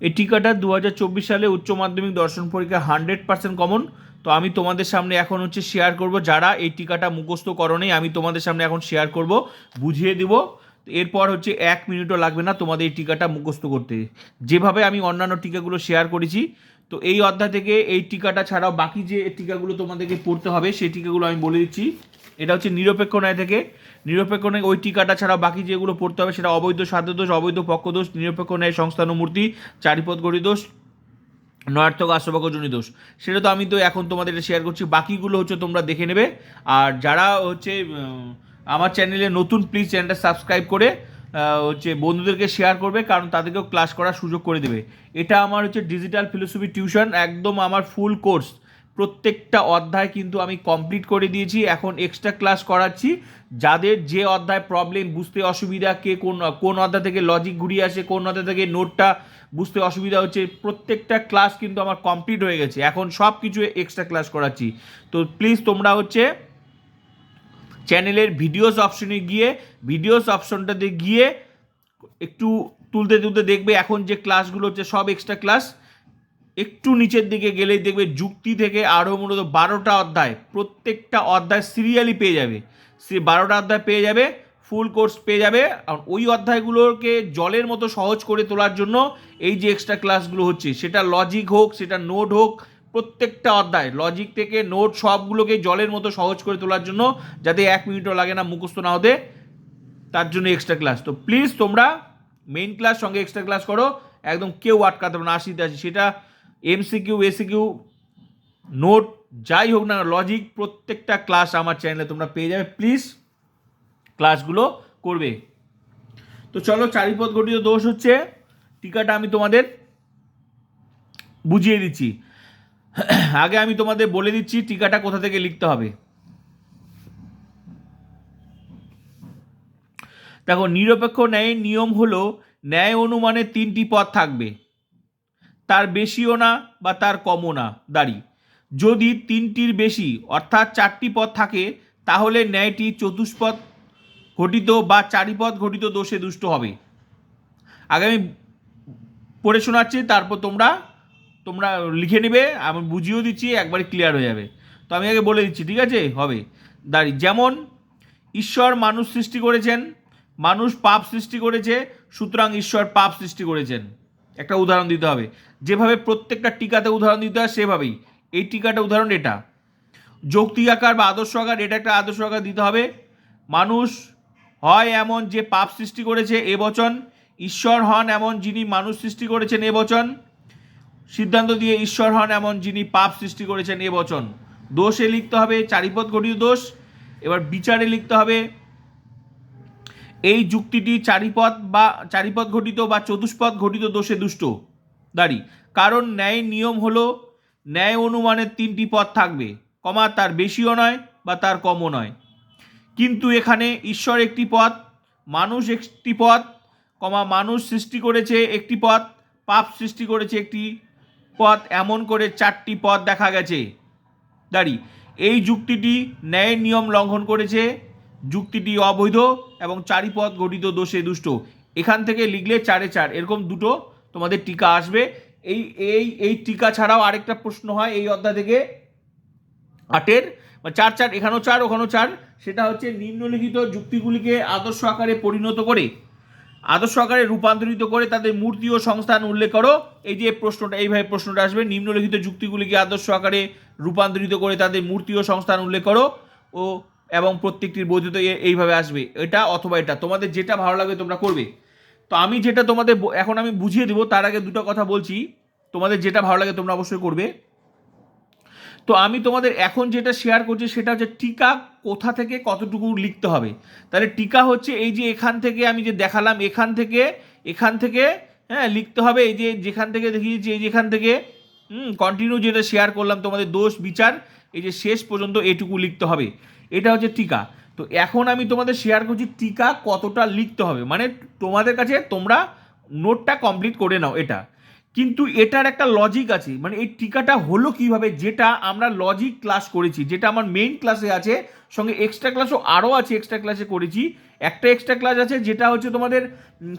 এই টিকাটা দু হাজার চব্বিশ সালে উচ্চ মাধ্যমিক দর্শন পরীক্ষা হান্ড্রেড পার্সেন্ট কমন। তো আমি তোমাদের সামনে এখন হচ্ছে শেয়ার করব। যারা এই টিকাটা মুখস্থ করণেই আমি তোমাদের সামনে এখন শেয়ার করব, বুঝিয়ে দিব। এরপর হচ্ছে এক মিনিটও লাগবে না তোমাদের এই টিকাটা মুখস্থ করতে। যেভাবে আমি অন্যান্য টিকাগুলো শেয়ার করেছি, তো এই অধ্যায় থেকে এই টিকাটা ছাড়াও বাকি যে টিকাগুলো তোমাদেরকে পড়তে হবে, সেই টিকাগুলো আমি বলে দিচ্ছি। এটা হচ্ছে নিরপেক্ষ ন্যায় থেকে। নিরপেক্ষ ন্যায় ওই টিকাটা ছাড়া বাকি যেগুলো পড়তে হবে সেটা অবৈধ, সাধ্য দোষ, অবৈধ পক্ষ দোষ, নিরপেক্ষ ন্যায় সংস্থানুমূর্তি চারিপদ দোষ, নয়ার্থক আশ্রবাকজনী দোষ। সেটা তো আমি তো এখন তোমাদের এটা শেয়ার করছি। বাকিগুলো হচ্ছে তোমরা দেখে নেবে। আর যারা হচ্ছে আমার চ্যানেলে নতুন প্লিজ চ্যানেলটা সাবস্ক্রাইব করে হচ্ছে বন্ধুদেরকে শেয়ার করবে, কারণ তাদেরকেও ক্লাস করার সুযোগ করে দেবে। এটা আমার হচ্ছে ডিজিটাল ফিলোসফি টিউশন একদম আমার ফুল কোর্স প্রত্যেকটা অধ্যায় কিন্তু আমি কমপ্লিট করে দিয়েছি। এখন এক্সট্রা ক্লাস করাচ্ছি। যাদের যে অধ্যায় প্রবলেম বুঝতে অসুবিধা, কে কোন কোন অধ্যায় থেকে লজিক ঘুরিয়ে আসে, কোন অধ্যায় থেকে নোটটা বুঝতে অসুবিধা হচ্ছে, প্রত্যেকটা ক্লাস কিন্তু আমার কমপ্লিট হয়ে গেছে। এখন সব কিছু এক্সট্রা ক্লাস করাচ্ছি। তো প্লিজ তোমরা হচ্ছে চ্যানেলের ভিডিওস অপশনে গিয়ে ভিডিওস অপশনটাতে গিয়ে একটু তুলতে তুলতে দেখবে। এখন যে ক্লাসগুলো হচ্ছে সব এক্সট্রা ক্লাস একটু নিচের দিকে গেলেই দেখবে যুক্তি থেকে আরও মূলত বারোটা অধ্যায়, প্রত্যেকটা অধ্যায় সিরিয়ালি পেয়ে যাবে। সে বারোটা অধ্যায় পেয়ে যাবে ফুল কোর্স পেয়ে যাবে। আর ওই অধ্যায়গুলোকে জলের মতো সহজ করে তোলার জন্য এই যে এক্সট্রা ক্লাসগুলো হচ্ছে, সেটা লজিক হোক, সেটা নোট হোক, প্রত্যেকটা অধ্যায় লজিক থেকে নোট সবগুলোকে জলের মতো সহজ করে তোলার জন্য যাতে এক মিনিটও লাগে না, মুখস্থ না হতে, তার জন্য এক্সট্রা ক্লাস তো প্লিজ তোমরা মেইন ক্লাস সঙ্গে এক্সট্রা ক্লাস করো, একদম কেউ আটকাতে পারবে না, আশিতে আশি, সেটা এমসিকিউ এসিকিউ নোট যাই হোক না লজিক প্রত্যেকটা ক্লাস আমার চ্যানেলে তোমরা পেয়ে যাবে। প্লিজ ক্লাসগুলো করবে। তো চলো চারিপদ গঠিত দোষ হচ্ছে, টিকাটা আমি তোমাদের বুঝিয়ে দিচ্ছি। আগে আমি তোমাদের বলে দিচ্ছি টিকাটা কোথা থেকে লিখতে হবে। দেখো, নিরপেক্ষ ন্যায়ের নিয়ম হলো, ন্যায় অনুমানে তিনটি পথ থাকবে। তার বেশিও না বা তার কমও না। দাড়ি। যদি তিনটির বেশি, অর্থাৎ চারটি পদ থাকে, তাহলে ন্যায়টি চতুষ্পদ ঘটিত বা চারিপদ ঘটিত দোষে দুষ্ট হবে। আগে আমি পড়ে শোনাচ্ছি, তারপর তোমরা তোমরা লিখে নেবে, আমি বুঝিয়েও দিচ্ছি, একবারে ক্লিয়ার হয়ে যাবে। তো আমি আগে বলে দিচ্ছি, ঠিক আছে? হবে। দাঁড়ি। যেমন, ঈশ্বর মানুষ সৃষ্টি করেছেন, মানুষ পাপ সৃষ্টি করেছে, সুতরাং ঈশ্বর পাপ সৃষ্টি করেছেন। একটা উদাহরণ দিতে হবে। যেভাবে প্রত্যেকটা টিকাতে উদাহরণ দিতে হয়, সেভাবেই। এই টিকাটা উদাহরণ এটা। যৌক্তিক আকার বা আদর্শ আকার, এটা একটা আদর্শ আকার দিতে হবে। মানুষ হয় এমন যে পাপ সৃষ্টি করেছে এ বচন, ঈশ্বর হন এমন যিনি মানুষ সৃষ্টি করেছেন এ বচন। সিদ্ধান্ত দিয়ে ঈশ্বর হন এমন যিনি পাপ সৃষ্টি করেছেন এ বচন। দোষে লিখতে হবে, চারিপদ ঘটিত দোষ। এবার বিচারে লিখতে হবে এই যুক্তিটি চারিপদ বা চারিপদ ঘটিত বা চতুষ্পদ ঘটিত দোষে দুষ্ট। দাঁড়ি, কারণ ন্যায় নিয়ম হলো, ন্যায় অনুমানের তিনটি পথ থাকবে। কমা তার বেশিও নয় বা তার কমও নয়। কিন্তু এখানে ঈশ্বর একটি পথ, মানুষ একটি পথ, কমা মানুষ সৃষ্টি করেছে একটি পথ, পাপ সৃষ্টি করেছে একটি পথ, এমন করে চারটি পথ দেখা গেছে। দাঁড়ি, এই যুক্তিটি ন্যায় নিয়ম লঙ্ঘন করেছে যুক্তিটি অবৈধ এবং চারিপদ গঠিত, দোষে দুষ্ট। এখান থেকে লিখলে চারে চার। এরকম দুটো তোমাদের টিকা আসবে। এই এই এই টিকা ছাড়াও আরেকটা প্রশ্ন হয় এই অধ্যায় থেকে আটের। চার চার, এখানেও চার, ওখানেও চার। সেটা হচ্ছে নিম্নলিখিত যুক্তিগুলিকে আদর্শ আকারে পরিণত করে, আদর্শ আকারে রূপান্তরিত করে তাদের মূর্তি ও সংস্থান উল্লেখ করো। এই যে প্রশ্নটা, এইভাবে প্রশ্নটা আসবে। নিম্নলিখিত যুক্তিগুলিকে আদর্শ আকারে রূপান্তরিত করে তাদের মূর্তি ও সংস্থান উল্লেখ করো। ও এবং প্রত্যেকটির বৈধতা এইভাবে আসবে। এটা অথবা এটা। তোমাদের যেটা ভালো লাগে তোমরা করবে। তো আমি যেটা তোমাদের এখন আমি বুঝিয়ে দেবো, তার আগে দুটো কথা বলছি। তোমাদের যেটা ভালো লাগে তোমরা অবশ্যই করবে। তো আমি তোমাদের এখন যেটা শেয়ার করছি, সেটা হচ্ছে টিকা কোথা থেকে কতটুকু লিখতে হবে। তাহলে টিকা হচ্ছে এই যে এখান থেকে আমি যে দেখালাম, এখান থেকে এখান থেকে হ্যাঁ লিখতে হবে এই যে যেখান থেকে দেখিয়েছি, এই যেখান থেকে। হুম কন্টিনিউ যেটা শেয়ার করলাম, তোমাদের দোষ, বিচার এই যে শেষ পর্যন্ত এটুকু লিখতে হবে। এটা হচ্ছে টিকা। তো এখন আমি তোমাদের শেয়ার করছি টিকা কতটা লিখতে হবে। মানে তোমাদের কাছে তোমরা নোটটা কমপ্লিট করে নাও এটা। কিন্তু এটার একটা লজিক আছে। মানে এই টিকাটা হলো কীভাবে? যেটা আমরা লজিক ক্লাস করেছি, যেটা আমার মেইন ক্লাসে আছে, সঙ্গে এক্সট্রা ক্লাসও আরও আছে এক্সট্রা ক্লাসে করেছি। একটা এক্সট্রা ক্লাস আছে যেটা হচ্ছে তোমাদের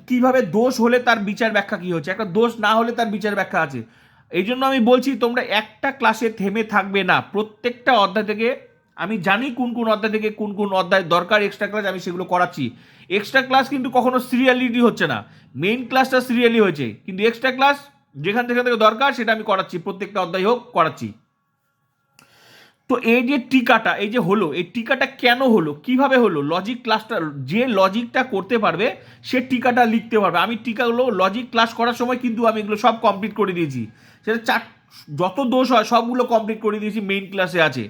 কীভাবে দোষ হলে তার বিচার ব্যাখ্যা কি হচ্ছে? একটা দোষ না হলে তার বিচার ব্যাখ্যা আছে। এই জন্য আমি বলছি, তোমরা একটা ক্লাসে থেমে থাকবে না। প্রত্যেকটা অধ্যায় থেকে আমি জানি কোন কোন অধ্যায় থেকে কোন কোন অধ্যায় দরকার এক্সট্রা ক্লাস আমি সেগুলো করাচ্ছি। এক্সট্রা ক্লাস কিন্তু কখনো সিরিয়ালিটি হচ্ছে না। মেইন ক্লাসটা সিরিয়ালি হয়েছে। কিন্তু এক্সট্রা ক্লাস যেখান থেকে থেকে দরকার সেটা আমি করাচ্ছি, প্রত্যেকটা অধ্যায় হোক, করাচ্ছি। তো এই যে টিকাটা, এই যে হলো, এই টিকাটা কেন হলো, কীভাবে হলো লজিক ক্লাসটা যে লজিকটা করতে পারবে, সে টিকাটা লিখতে পারবে। আমি টিকাগুলো লজিক ক্লাস করার সময় কিন্তু আমি এগুলো সব কমপ্লিট করে দিয়েছি। সেটা চার যত দোষ হয়, সবগুলো কমপ্লিট করে দিয়েছি মেইন ক্লাসে আছে।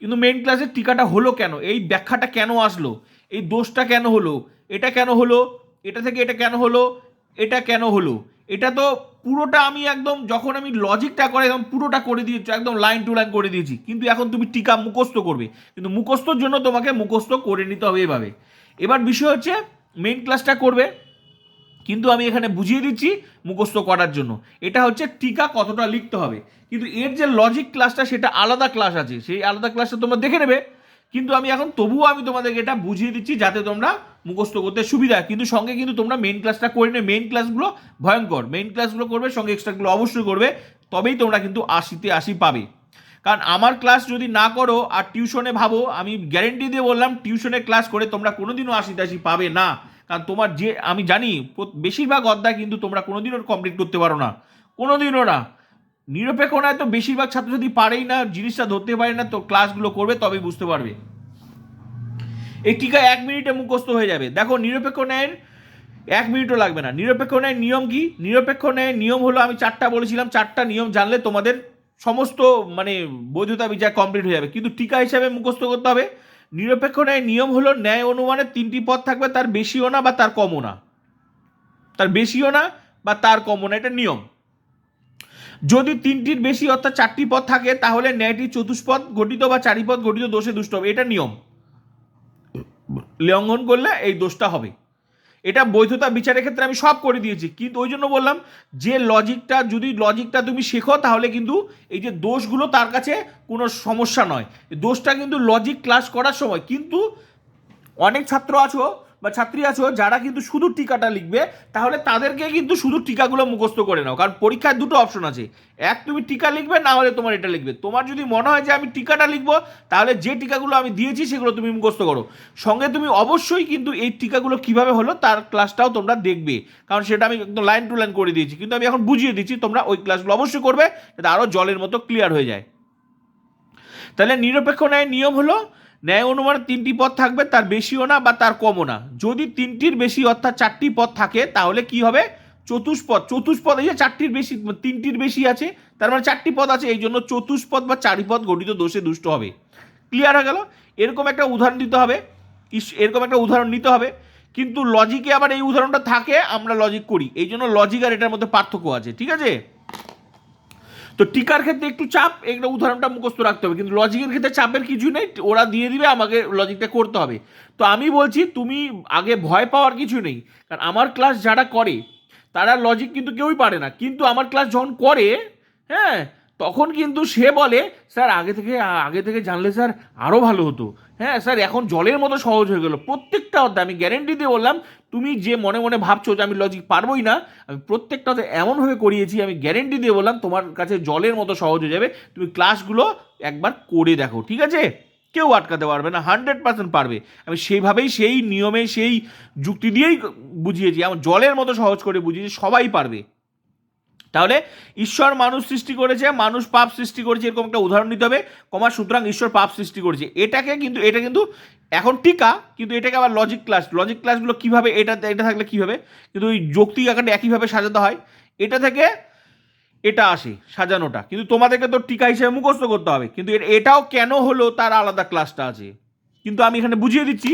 কিন্তু মেইন ক্লাসের টিকাটা হলো কেন? এই ব্যাখ্যাটা কেন আসলো? এই দোষটা কেন হলো? এটা কেন হলো? এটা থেকে এটা কেন হলো? এটা কেন হলো? এটা তো পুরোটা আমি একদম, যখন আমি লজিকটা করে, একদম পুরোটা করে দিয়েছি, একদম লাইন টু লাইন করে দিয়েছি। কিন্তু এখন তুমি টিকা মুখস্থ করবে। কিন্তু মুখস্থর জন্য তোমাকে মুখস্থ করে নিতে হবে এভাবে। এবার বিষয় হচ্ছে মেইন ক্লাসটা করবে। কিন্তু আমি এখানে বুঝিয়ে দিচ্ছি মুখস্থ করার জন্য। এটা হচ্ছে টিকা কতটা লিখতে হবে। কিন্তু এর যে লজিক ক্লাসটা সেটা আলাদা ক্লাস আছে। সেই আলাদা ক্লাসটা তোমরা দেখে নেবে। কিন্তু আমি এখন তবুও আমি তোমাদেরকে এটা বুঝিয়ে দিচ্ছি যাতে তোমরা মুখস্থ করতে সুবিধা কিন্তু সঙ্গে কিন্তু তোমরা মেন ক্লাসটা করে নেবে মেন ক্লাসগুলো ভয়ঙ্কর। মেইন ক্লাসগুলো করবে, সঙ্গে এক্সট্রাগুলো অবশ্যই করবে। তবেই তোমরা কিন্তু আশিতে আশি পাবে। কারণ আমার ক্লাস যদি না করো আর টিউশনে ভাবো, আমি গ্যারেন্টি দিয়ে বললাম টিউশনে ক্লাস করে তোমরা কোনোদিনও আশিতে আশি পাবে না। কারণ তোমার যে, আমি জানি বেশিরভাগ অধ্যায় কিন্তু তোমরা কোনোদিনও কমপ্লিট করতে পারো না। কোনোদিনও না। নিরপেক্ষ নয় তো বেশিরভাগ ছাত্রছাত্রী পারেই না, জিনিসটা ধরতে পারে না, তো ক্লাসগুলো করবে, তবেই বুঝতে পারবে। এই টিকা এক মিনিটে মুখস্থ হয়ে যাবে। দেখো নিরপেক্ষ ন্যায়ের এক মিনিটও লাগবে না। নিরপেক্ষ ন্যায়ের নিয়ম কি? নিরপেক্ষ ন্যায়ের নিয়ম হলো, আমি চারটা বলেছিলাম, চারটা নিয়ম জানলে তোমাদের সমস্ত মানে বৈধতা বিচার কমপ্লিট হয়ে যাবে। কিন্তু টিকা হিসাবে মুখস্থ করতে হবে। নিরপেক্ষ ন্যায় নিয়ম হলো ন্যায় অনুমানের তিনটি পথ থাকবে, তার বেশিও না বা তার কমও না। তার বেশিও না বা তার কমও না, এটা নিয়ম। যদি তিনটির বেশি অর্থাৎ চারটি পথ থাকে, তাহলে ন্যায়টি চতুষ্পদ গঠিত বা চারিপদ গঠিত দোষে দুষ্ট হবে, এটা নিয়ম। লঙ্ঘন করলে এই দোষটা হবে। এটা বৈধতা বিচারের ক্ষেত্রে আমি সব করে দিয়েছি। কিন্তু ওই জন্য বললাম, যে লজিকটা যদি লজিকটা তুমি শেখো, তাহলে কিন্তু এই যে দোষগুলো তার কাছে কোনো সমস্যা নয়। দোষটা কিন্তু লজিক ক্লাস করার সময়। কিন্তু অনেক ছাত্র আছো বা ছাত্রী আছো, যারা কিন্তু শুধু টিকাটা লিখবে, তাহলে তাদেরকে কিন্তু শুধু টিকাগুলো মুখস্থ করে নাও। কারণ পরীক্ষায় দুটো অপশন আছে। এক, তুমি টিকা লিখবে, না হলে তোমার এটা লিখবে। তোমার যদি মনে হয় যে আমি টিকাটা লিখব, তাহলে যে টিকাগুলো আমি দিয়েছি, সেগুলো তুমি মুখস্থ করো। সঙ্গে তুমি অবশ্যই কিন্তু এই টিকাগুলো কীভাবে হলো, তার ক্লাসটাও তোমরা দেখবে। কারণ সেটা আমি একদম লাইন টু লাইন করে দিয়েছি। কিন্তু আমি এখন বুঝিয়ে দিচ্ছি, তোমরা ওই ক্লাসগুলো অবশ্যই করবে, যাতে আরও জলের মতো ক্লিয়ার হয়ে যায়। তাহলে নিরপেক্ষ ন্যায় নিয়ম হলো ন্যায় অনুমানের তিনটি পদ থাকবে, তার বেশিও না বা তার কমও না। যদি তিনটির বেশি অর্থাৎ চারটি পদ থাকে, তাহলে কি হবে? চতুষ্পদ চতুষ্পদ এই যে চারটির বেশি, তিনটির বেশি আছে, তার মানে চারটি পদ আছে, এই জন্য চতুষ্পদ বা চারিপদ গঠিত দোষে দুষ্ট হবে। ক্লিয়ার হয়ে গেল? এরকম একটা উদাহরণ দিতে হবে। এরকম একটা উদাহরণ নিতে হবে। কিন্তু লজিকে আবার এই উদাহরণটা থাকে, আমরা লজিক করি। এই জন্য লজিক আর এটার মধ্যে পার্থক্য আছে, ঠিক আছে? তো টিকার ক্ষেত্রে একটু চাপ, এগুলো উদাহরণটা মুখস্থ রাখতে হবে। কিন্তু লজিকের ক্ষেত্রে চাপের কিছু নেই, ওরা দিয়ে দিবে, আমাকে লজিকটা করতে হবে। তো আমি বলছি, তুমি আগে ভয় পাওয়ার কিছু নেই, কারণ আমার ক্লাস যারা করে, তারা লজিক কিন্তু কেউই পারে না। কিন্তু আমার ক্লাস যখন করে হ্যাঁ তখন কিন্তু সে বলে, স্যার, আগে থেকে আগে থেকে জানলে স্যার আরও ভালো হতো। হ্যাঁ স্যার, এখন জলের মতো সহজ হয়ে গেল। প্রত্যেকটা অধ্যায়, আমি গ্যারেন্টি দিয়ে বললাম, তুমি যে মনে মনে ভাবছ যে আমি লজিক পারবোই না, আমি প্রত্যেকটা অধ্যায় এমনভাবে করিয়েছি, আমি গ্যারেন্টি দিয়ে বললাম, তোমার কাছে জলের মতো সহজ হয়ে যাবে, তুমি ক্লাসগুলো একবার করে দেখো, ঠিক আছে? কেউ আটকাতে পারবে না হান্ড্রেড পার্সেন্ট পারবে। আমি সেইভাবেই সেই নিয়মে, সেই যুক্তি দিয়েই বুঝিয়েছি আমার জলের মতো সহজ করে বুঝিয়েছি, সবাই পারবে। তাহলে ঈশ্বর মানুষ সৃষ্টি করেছে, মানুষ পাপ সৃষ্টি করেছে, এরকম একটা উদাহরণ নিতে হবে। কমা, সুতরাং ঈশ্বর পাপ সৃষ্টি করেছে। এটাকে কিন্তু, এটা কিন্তু এখন টিকা, কিন্তু এটাকে আবার লজিক ক্লাস লজিক ক্লাসগুলো কীভাবে, এটা এটা থাকলে কীভাবে? কিন্তু ওই যৌক্তিক আকারে একইভাবে সাজাতে হয়। এটা থেকে এটা আসে, সাজানোটা। কিন্তু তোমাদেরকে তো টিকা হিসেবে মুখস্থ করতে হবে। কিন্তু এটাও কেন হলো তার আলাদা ক্লাসটা আছে? কিন্তু আমি এখানে বুঝিয়ে দিচ্ছি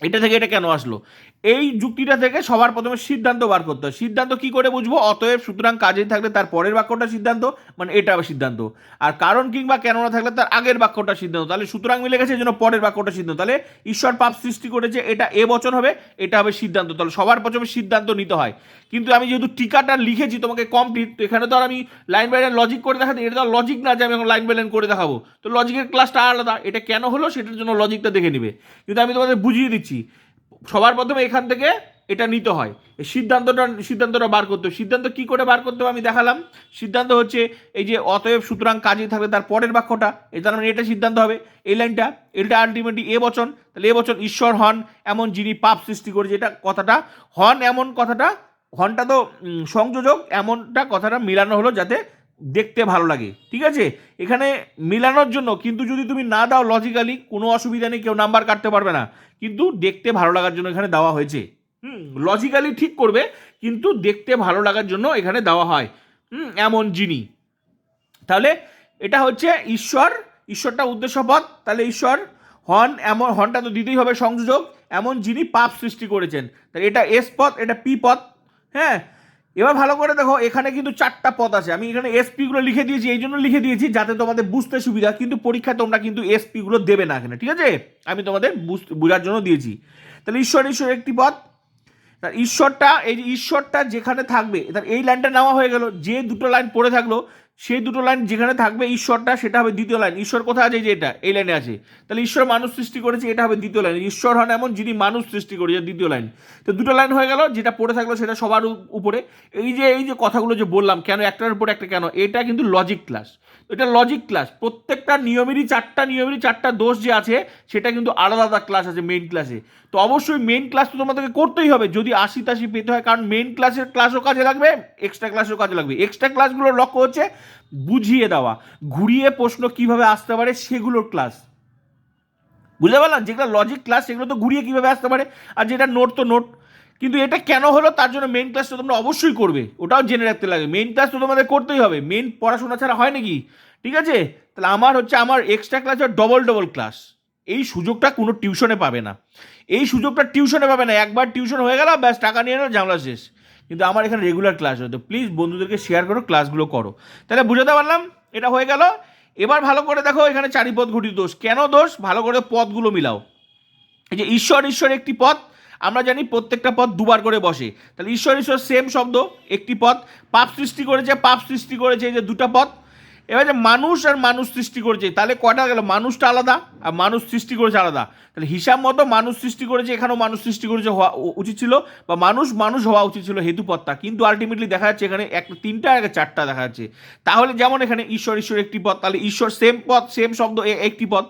এটা থেকে এটা কেন আসলো? এই যুক্তিটা থেকে সবার প্রথমে সিদ্ধান্ত বার করতে হয়। সিদ্ধান্ত কি করে বুঝব? অতএব সুতরাং কাজে থাকলে তার পরের বাক্যটা সিদ্ধান্ত মানে এটা সিদ্ধান্ত। আর কারণ কিংবা কেন না থাকলে তার আগের বাক্যটা সিদ্ধান্ত। তাহলে সুতরাং মিলে গেছে যেন পরের বাক্যটা সিদ্ধান্ত। তাহলে ঈশ্বর পাপ সৃষ্টি করেছে, এটা এ বচন হবে, এটা হবে সিদ্ধান্ত। তাহলে সবার প্রথমে সিদ্ধান্ত নিতে হয়। কিন্তু আমি যেহেতু টিকাটা লিখেছি, তোমাকে কমপ্লিট তো এখানে তো আর আমি লাইন বাই লাইন লজিক করে দেখাতে এটা তো লজিক না যে আমি এখন লাইন বাই লাইন করে দেখাবো। তো লজিকের ক্লাসটা আলাদা, এটা কেন হলো সেটার জন্য লজিকটা দেখে নিবে। কিন্তু আমি তোমাদের বুঝিয়ে দিচ্ছি, সবার প্রথমে এখান থেকে এটা নিতে হয়। এই সিদ্ধান্তটা সিদ্ধান্তটা বার করতে সিদ্ধান্ত কি করে বার করতে আমি দেখালাম। সিদ্ধান্ত হচ্ছে এই যে অতএব সুতরাং কাজে থাকবে তার পরের বাক্যটা তার মানে এটা সিদ্ধান্ত হবে। এই লাইনটা, এটা আলটিমেটলি এ বচন, তাহলে এ বচন, ঈশ্বর হন এমন যিনি পাপ সৃষ্টি করেছে, এটা কথাটা, হন এমন কথাটা হনটা তো সংযোজক এমনটা কথাটা মিলানো হলো যাতে দেখতে ভালো লাগে, ঠিক আছে? এখানে মিলানোর জন্য কিন্তু যদি তুমি না দাও লজিক্যালি কোনো অসুবিধা নেই, কেউ নাম্বার কাটতে পারবে না। কিন্তু দেখতে ভালো লাগার জন্য এখানে দেওয়া হয়েছে। হুম লজিক্যালি ঠিক করবে, কিন্তু দেখতে ভালো লাগার জন্য এখানে দেওয়া হয়। হুম, এমন যিনি তাহলে এটা হচ্ছে ঈশ্বর, ঈশ্বরটা উদ্দেশ্যপদ তাহলে ঈশ্বর হন এমন হনটা তো দিতেই হবে সংযোজক। এমন যিনি পাপ সৃষ্টি করেছেন। তাহলে এটা এস পথ, এটা পি পদ হ্যাঁ এবার ভালো করে দেখো, এখানে কিন্তু চারটা পদ আছে। আমি এখানে এসপিগুলো লিখে দিয়েছি, এই জন্য লিখে দিয়েছি, যাতে তোমাদের বুঝতে সুবিধা, কিন্তু পরীক্ষায় তোমরা কিন্তু এসপিগুলো দেবে না এখানে, ঠিক আছে? আমি তোমাদের বুঝার জন্য দিয়েছি। তাহলে ঈশ্বর ঈশ্বর একটি পদ। ঈশ্বরটা, এই যে ঈশ্বরটা যেখানে থাকবে তার এই লাইনটা নেওয়া হয়ে গেল, যে দুটো লাইন পড়ে থাকল সেই দুটো লাইন যেখানে থাকবে ঈশ্বরটা, সেটা হবে দ্বিতীয় লাইন ঈশ্বর কোথায় আছে যে এটা? এই লাইনে আছে। তাহলে ঈশ্বর মানুষ সৃষ্টি করেছে, এটা হবে দ্বিতীয় লাইন ঈশ্বর হন এমন যিনি মানুষ সৃষ্টি করেছে দ্বিতীয় লাইন তো দুটো লাইন হয়ে গেল, যেটা পড়ে থাকল সেটা সবার উপরে। এই যে এই যে কথাগুলো যে বললাম, কেন একটার উপর একটা কেন, এটা কিন্তু লজিক ক্লাস এটা লজিক ক্লাস প্রত্যেকটা নিয়মেরই চারটা নিয়মেরই চারটা দোষ যে আছে, সেটা কিন্তু আলাদা আলাদা ক্লাস আছে মেইন ক্লাসে তো অবশ্যই মেইন ক্লাস তো তোমাদেরকে করতেই হবে। যদি আশি তাশি পেতে হয়, কারণ মেইন ক্লাসের ক্লাসও কাজে লাগবে এক্সট্রা ক্লাসও কাজে লাগবে। এক্সট্রা ক্লাসগুলোর লক্ষ্য হচ্ছে বুঝিয়ে দেওয়া, ঘুরিয়ে প্রশ্ন কীভাবে আসতে পারে সেগুলোর ক্লাস বুঝতে পারলাম? যেগুলো লজিক ক্লাস সেগুলো তো ঘুরিয়ে কীভাবে আসতে পারে? আর যেটা নোট তো নোট কিন্তু এটা কেন হলো? তার জন্য মেন ক্লাস তো তোমরা অবশ্যই করবে। ওটাও জেনে রাখতে লাগে। মেন ক্লাস তো তোমাদের করতেই হবে। মেন পড়াশোনা ছাড়া হয় নাকি? ঠিক আছে? তাহলে আমার হচ্ছে আমার extra class double double class এই সুযোগটা কোনো টিউশনে পাবে না। এই সুযোগটা টিউশনে পাবে না। একবার টিউশন হয়ে গেল, ব্যাস, টাকা নিয়ে নেলো ঝামেলা শেষ। কিন্তু আমার এখানে রেগুলার ক্লাস হতো। প্লিজ বন্ধুদেরকে শেয়ার করো ক্লাসগুলো করো। তাহলে বুঝাতে পারলাম? এটা হয়ে গেল। এবার ভালো করে দেখো এখানে চারিপদ ঘটিত দোষ। কেন দোষ? ভালো করে পদগুলো মিলাও। এই যে ঈশ্বর ঈশ্বর একটি পথ আমরা জানি প্রত্যেকটা পথ দুবার করে বসে। তাহলে ঈশ্বর ঈশ্বর সেম শব্দ, একটি পথ পাপ সৃষ্টি করেছে, পাপ সৃষ্টি করেছে এই যে দুটা পদ। এবার যে মানুষ আর মানুষ সৃষ্টি করেছে, তাহলে কয়টা গেল? মানুষটা আলাদা আর মানুষ সৃষ্টি করেছে আলাদা। তাহলে হিসাব মতো মানুষ সৃষ্টি করেছে, এখানেও মানুষ সৃষ্টি করেছে হওয়া উচিত ছিল বা মানুষ মানুষ হওয়া উচিত ছিল হেতুপত্তা কিন্তু আলটিমেটলি দেখা যাচ্ছে এখানে একটা তিনটা আর একটা চারটা দেখা যাচ্ছে। তাহলে যেমন এখানে ঈশ্বর ঈশ্বর একটি পথ, তাহলে ঈশ্বর সেম পথ সেম শব্দ একটি পদ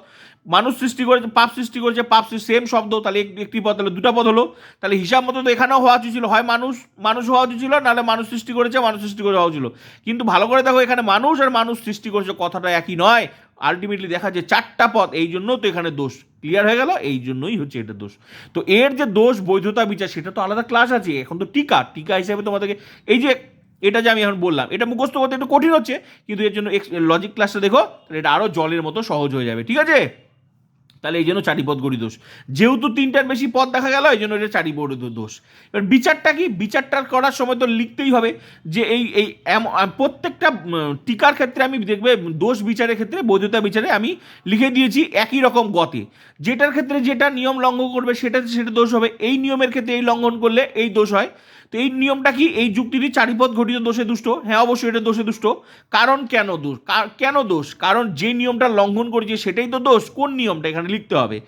মানুষ সৃষ্টি করেছে, পাপ সৃষ্টি করেছে, পাপ সেম শব্দ, তাহলে এক- একটি পদ, তাহলে দুটা পদ হলো। তাহলে হিসাব মতো তো এখানেও হওয়া উচিত ছিল। হয় মানুষ মানুষ হওয়া উচিত ছিল, নাহলে মানুষ সৃষ্টি করেছে, মানুষ সৃষ্টি করে হওয়া উচিত ছিল। কিন্তু ভালো করে দেখো, এখানে মানুষ আর মানুষ সৃষ্টি করেছে, কথাটা একই নয়। আলটিমেটলি দেখা যায় চারটা পদ, এই জন্য তো এখানে দোষ। ক্লিয়ার হয়ে গেল? এই জন্যই হচ্ছে এটা দোষ। তো এর যে দোষ, বৈধতা, বিচার, সেটা তো আলাদা ক্লাস আছে। এখন তো টিকা। টিকা হিসেবে তোমাদেরকে এই যে এটা যে আমি এখন বললাম, এটা মুখস্থ করতে একটু কঠিন হচ্ছে, কিন্তু এর জন্য লজিক ক্লাসটা দেখো এটা আরও জলের মতো সহজ হয়ে যাবে। ঠিক আছে? তাহলে এই জন্য চারি পদ গড়ি দোষ। যেহেতু তিনটার বেশি পদ দেখা গেল, এই জন্য এটা চারি পদ দোষ। এবার বিচারটা কি? বিচারটা করার সময় তো লিখতেই হবে যে এই এই প্রত্যেকটা টিকার ক্ষেত্রে আমি দেখবে দোষ বিচারের ক্ষেত্রে, বৈধতা বিচারে আমি লিখে দিয়েছি একই রকম গতে। যেটার ক্ষেত্রে যেটা নিয়ম লঙ্ঘন করবে সেটা সেটা দোষ হবে। এই নিয়মের ক্ষেত্রে এই লঙ্ঘন করলে এই দোষ হয়। তো এই নিয়মটা কি? এই যুক্তিটি চারিপদ ঘটিত দোষে দুষ্ট? হ্যাঁ অবশ্যই এটা দোষে দুষ্ট। কারণ কেন দোষ? কেন দোষ? কারণ যে নিয়মটা লঙ্ঘন করেছে সেটাই তো দোষ। কোন নিয়মটা? এখানে লিখতে হবে।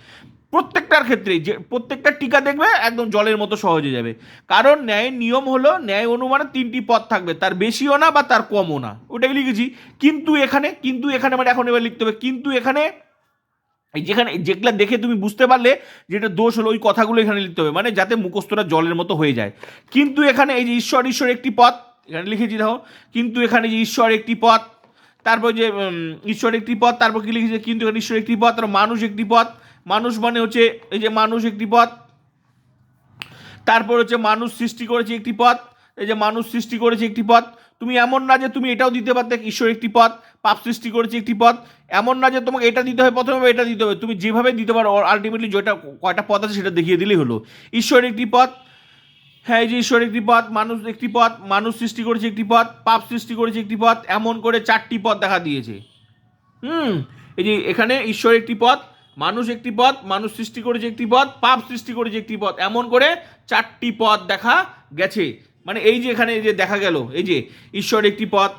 প্রত্যেকটার ক্ষেত্রে যে, প্রত্যেকটা টিকা দেখবে একদম জলের মতো সহজ যাবে। কারণ ন্যায়ের নিয়ম হলো, ন্যায় অনুমানে তিনটি পথ থাকবে। তার বেশিও না বা তার কমও না। ওটাই লিখেছি। কিন্তু এখানে কিন্তু এখানে মানে এখন এবার লিখতে হবে। কিন্তু এখানে যেখানে, যেগুলো দেখে তুমি বুঝতে পারলে যেটা দোষ হলো ওই কথাগুলো এখানে লিখতে হবে। মানে যাতে মুখস্থটা জলের মতো হয়ে যায়। কিন্তু এখানে এই যে ঈশ্বর ঈশ্বর একটি পথ, এখানে লিখেছি দেখো, কিন্তু এখানে যে ঈশ্বর একটি পথ, তারপর যে ঈশ্বর একটি পথ, তারপর কি লিখেছে? কিন্তু এখানে ঈশ্বর একটি পথ, তারপর মানুষ একটি পথ। মানুষ মানে হচ্ছে এই যে মানুষ একটি পথ, তারপর হচ্ছে মানুষ সৃষ্টি করেছে একটি পথ, এই যে মানুষ সৃষ্টি করেছে একটি পথ। তুমি এমন না যে তুমি এটাও দিতে পারতে, ঈশ্বর একটি পথ, পাপ সৃষ্টি করেছে একটি পথ। এমন না যে তোমাকে এটা দিতে হবে প্রথমে এটা দিতে হবে তুমি যেভাবে দিতে পারো আলটিমেটলি যেটা কয়টা পথ আছে সেটা দেখিয়ে দিলেই হলো ঈশ্বর একটি পথ হ্যাঁ এই যে ঈশ্বর একটি পথ মানুষ একটি পথ মানুষ সৃষ্টি করেছে একটি পথ পাপ সৃষ্টি করেছে একটি পথ এমন করে চারটি পথ দেখা দিয়েছে হুম এই যে এখানে ঈশ্বর একটি পথ মানুষ একটি পথ মানুষ সৃষ্টি করেছে একটি পথ পাপ সৃষ্টি করেছে একটি পথ এমন করে চারটি পথ দেখা গেছে মানে এই যে এখানে যে দেখা গেল এই যে ঈশ্বর একটি পথ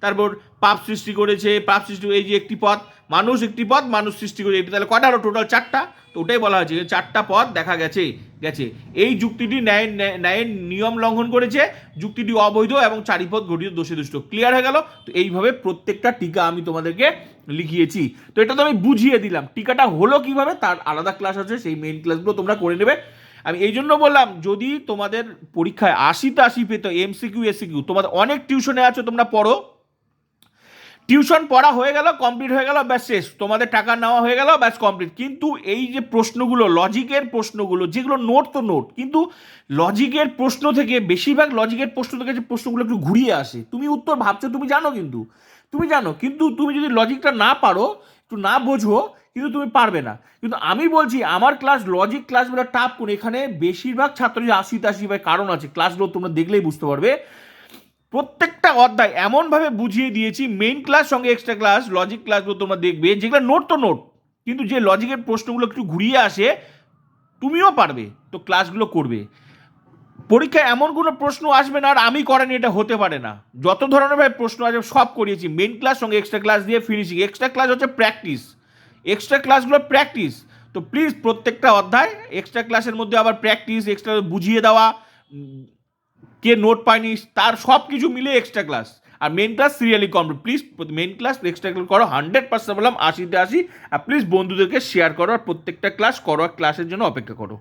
তারপর পাপ সৃষ্টি করেছে, পাপ সৃষ্টি এই যে একটি পথ, মানুষ একটি পথ, মানুষ সৃষ্টি করেছে এটা তাহলে কটা হলো? টোটাল চারটা? তো ওটাই বলা হয়েছে চারটা পথ দেখা গেছে গেছে। এই যুক্তিটি ন্যায়- ন্যায়ের নিয়ম লঙ্ঘন করেছে, যুক্তিটি অবৈধ এবং চারিপথ ঘটিত দোষে দুষ্ট ক্লিয়ার হয়ে গেল? তো এইভাবে প্রত্যেকটা টিকা আমি তোমাদেরকে লিখিয়েছি। তো এটা তো আমি বুঝিয়ে দিলাম। টিকাটা হলো কীভাবে? তার আলাদা ক্লাস আছে, সেই মেইন ক্লাসগুলো তোমরা করে নেবে। আমি এই জন্য বললাম, যদি তোমাদের পরীক্ষায় আশিতে আশি পেত এমসিকিউ এসিকিউ তোমাদের অনেক টিউশনে আছো, তোমরা পড়ো। টিউশন পড়া হয়ে গেল কমপ্লিট হয়ে গেল, ব্যাস শেষ। তোমাদের টাকা নেওয়া হয়ে গেল, ব্যাস কমপ্লিট কিন্তু এই যে প্রশ্নগুলো, লজিকের প্রশ্নগুলো, যেগুলো নোট তো নোট, কিন্তু লজিকের প্রশ্ন থেকে, বেশিরভাগ লজিকের প্রশ্ন থেকে যে প্রশ্নগুলো একটু ঘুরিয়ে আসে, তুমি উত্তর ভাবছ, তুমি জানো কিন্তু, তুমি জানো, কিন্তু তুমি যদি লজিকটা না পারো, একটু না বোঝো, কিন্তু তুমি পারবে না। কিন্তু আমি বলছি, আমার ক্লাস, লজিক ক্লাসগুলো টাপ কোন এখানে বেশিরভাগ ছাত্র যে আশি তাশি কারণ আছে। ক্লাসগুলো তোমরা দেখলেই বুঝতে পারবে। প্রত্যেকটা অধ্যায় এমনভাবে বুঝিয়ে দিয়েছি মেইন ক্লাস সঙ্গে এক্সট্রা ক্লাস লজিক ক্লাসগুলো তোমরা দেখবে, যেগুলো নোট তো নোট কিন্তু যে লজিকের প্রশ্নগুলো একটু ঘুরিয়ে আসে, তুমিও পারবে, তো ক্লাসগুলো করবে। পরীক্ষায় এমন কোনো প্রশ্ন আসবে না আর আমি করেনি, এটা হতে পারে না। যত ধরনের প্রশ্ন আসবে, সব করিয়েছি মেইন ক্লাস সঙ্গে এক্সট্রা ক্লাস দিয়ে ফিনিশিং এক্সট্রা ক্লাস হচ্ছে প্র্যাকটিস এক্সট্রা ক্লাসগুলো প্র্যাকটিস তো প্লিজ প্রত্যেকটা অধ্যায় এক্সট্রা ক্লাসের মধ্যে আবার প্র্যাকটিস এক্সট্রা বুঝিয়ে দেওয়া কে নোট পায়নি, তার সব কিছু মিলে extra class R main class serially complete please main class extra class করো হান্ড্রেড পার্সেন্ট বললাম, আশিতে আশি। আর প্লিজ বন্ধুদেরকে শেয়ার করো, আর প্রত্যেকটা ক্লাস করো, আর ক্লাসের জন্য অপেক্ষা করো।